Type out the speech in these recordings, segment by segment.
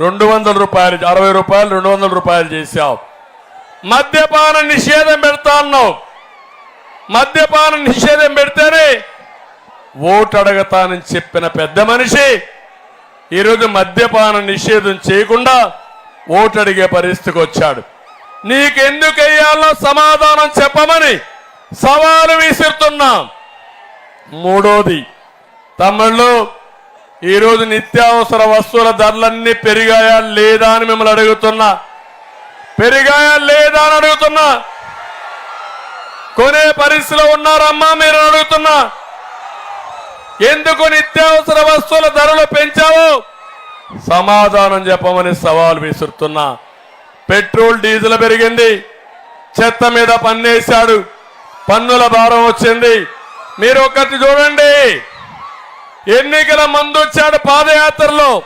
రెండు వందల రూపాయలు అరవై రూపాయలు రెండు వందల రూపాయలు చేశావు మద్యపాన నిషేధం పెడతా అన్నావు మద్యపాన నిషేధం పెడితేనే ఓటు అడగతానని చెప్పిన పెద్ద మనిషి ఈరోజు మద్యపాన నిషేధం చేయకుండా ఓటు అడిగే పరిస్థితికి వచ్చాడు. నీకెందుకు సమాధానం చెప్పమని సవాలు విసురుతున్నాం. మూడోది తమిళ్ళు ఈరోజు నిత్యావసర వస్తువుల ధరలన్నీ పెరిగాయా లేదా అని మిమ్మల్ని అడుగుతున్నా. పెరిగాయా లేదా అని అడుగుతున్నా. కొనే పరిస్థితిలో ఉన్నారమ్మా మీరు అడుగుతున్నా. ఎందుకు నిత్యావసర వస్తువుల ధరలు పెంచావు? సమాధానం చెప్పమని సవాల్ విసురుతున్నా. పెట్రోల్ డీజిల్ పెరిగింది. చెత్త మీద పన్నేశాడు. పన్నుల భారం వచ్చింది. మీరు ఒకటి చూడండి. ఎన్నికల ముందు వచ్చాడు పాదయాత్రలో.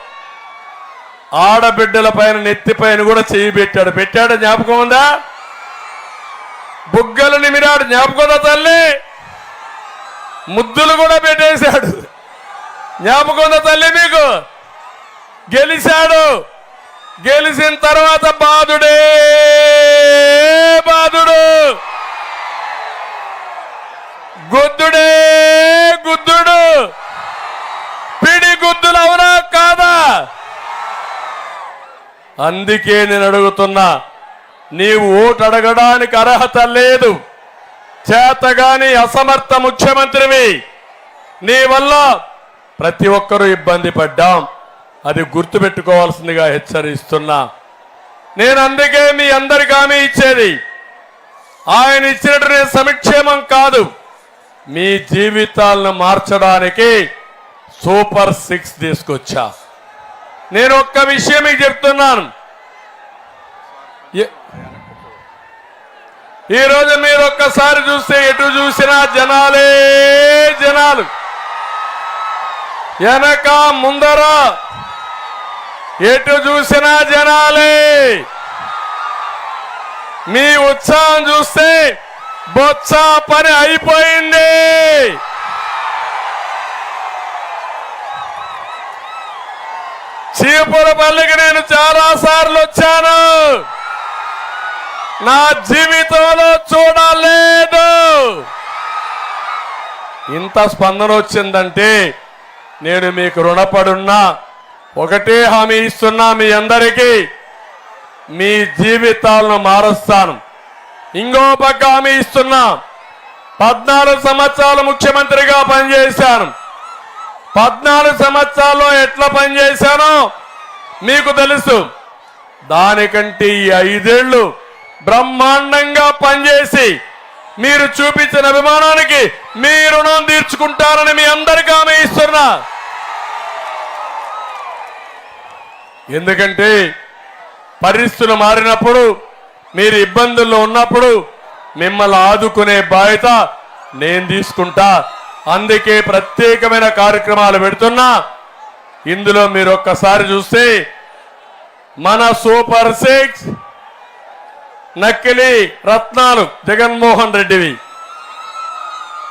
ఆడబిడ్డల పైన నెత్తి పైన కూడా చేయి పెట్టాడు. పెట్టాడు జ్ఞాపకం ఉందా? బుగ్గలు నిమిరాడు. జ్ఞాపకం తల్లి? ముద్దులు కూడా పెట్టేశాడు. జ్ఞాపకం తల్లి మీకు? గెలిచాడు. గెలిచిన తర్వాత బాధుడే బాధుడు గొద్దుడే అందుకే నేను అడుగుతున్నా నీవు ఓటు అడగడానికి అర్హత లేదు. చేతగాని అసమర్థ ముఖ్యమంత్రివి. నీ వల్ల ప్రతి ఒక్కరూ ఇబ్బంది పడ్డాం. అది గుర్తుపెట్టుకోవాల్సిందిగా హెచ్చరిస్తున్నా. నేను అందుకే మీ అందరికి హామీ ఇచ్చేది. ఆయన ఇచ్చినట్టు సమక్షేమం కాదు. మీ జీవితాలను మార్చడానికి సూపర్ సిక్స్ తీసుకొచ్చా. నేను ఒక్క విషయం మీకు చెప్తున్నాను. ఈరోజు మీరు ఒక్కసారి చూస్తే ఎటు చూసినా జనాలే జనాలు. వెనక ముందర ఎటు చూసినా జనాలే. మీ ఉత్సాహం చూస్తే బొత్స పని అయిపోయింది. చీపురపల్లికి నేను చాలా సార్లు వచ్చాను. నా జీవితంలో చూడలేదు. ఇంత స్పందన వచ్చిందంటే నేను మీకు రుణపడున్నా. ఒకటే హామీ ఇస్తున్నా మీ అందరికీ. మీ జీవితాలను మారుస్తాను. ఇంకో పక్క హామీ ఇస్తున్నా. పద్నాలుగు సంవత్సరాలు ముఖ్యమంత్రిగా పనిచేశాను. పద్నాలుగు సంవత్సరాల్లో ఎట్లా పనిచేశానో మీకు తెలుసు దానికంటే ఈ ఐదేళ్ళు బ్రహ్మాండంగా పనిచేసి మీరు చూపించిన అభిమానానికి మీ రుణం తీర్చుకుంటారని మీ అందరికీ ఆమె ఇస్తున్నా. ఎందుకంటే పరిస్థితులు మారినప్పుడు మీరు ఇబ్బందుల్లో ఉన్నప్పుడు మిమ్మల్ని ఆదుకునే బాధ్యత నేను తీసుకుంటా. అందుకే ప్రత్యేకమైన కార్యక్రమాలు పెడుతున్నా. ఇందులో మీరు ఒక్కసారి చూస్తే మన సూపర్ సిక్స్ నక్కిలి రత్నాలు జగన్మోహన్ రెడ్డివి.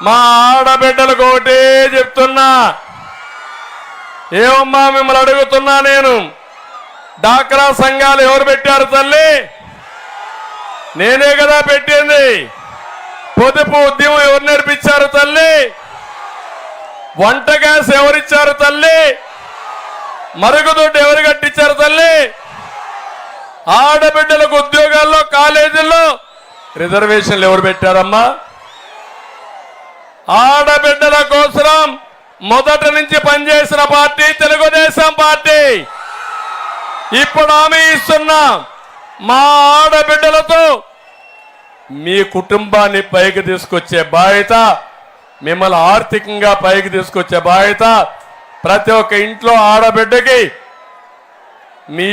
మా ఆడబిడ్డలకు ఒకటే చెప్తున్నా. ఏమమ్మా మిమ్మల్ని అడుగుతున్నా నేను? డాక్రా సంఘాలు ఎవరు పెట్టారు తల్లి? నేనే కదా పెట్టింది. పొదుపు ఉద్యమం ఎవరు నేర్పించారు తల్లి? వంట గ్యాస్ ఎవరిచ్చారు తల్లి? మరుగుదొడ్డు ఎవరు కట్టించారు తల్లి? ఆడబిడ్డలకు ఉద్యోగాల్లో కాలేజీల్లో రిజర్వేషన్లు ఎవరు పెట్టారమ్మా? ఆడబిడ్డల కోసరం మొదటి నుంచి పనిచేసిన పార్టీ తెలుగుదేశం పార్టీ. ఇప్పుడు హామీ ఇస్తున్నా మా ఆడబిడ్డలతో మీ కుటుంబాన్ని పైకి తీసుకొచ్చే బాధ్యత మిమ్మల్ని ఆర్థికంగా పైకి తీసుకొచ్చే బాధ్యత ప్రతి ఒక్క ఇంట్లో ఆడబిడ్డకి మీ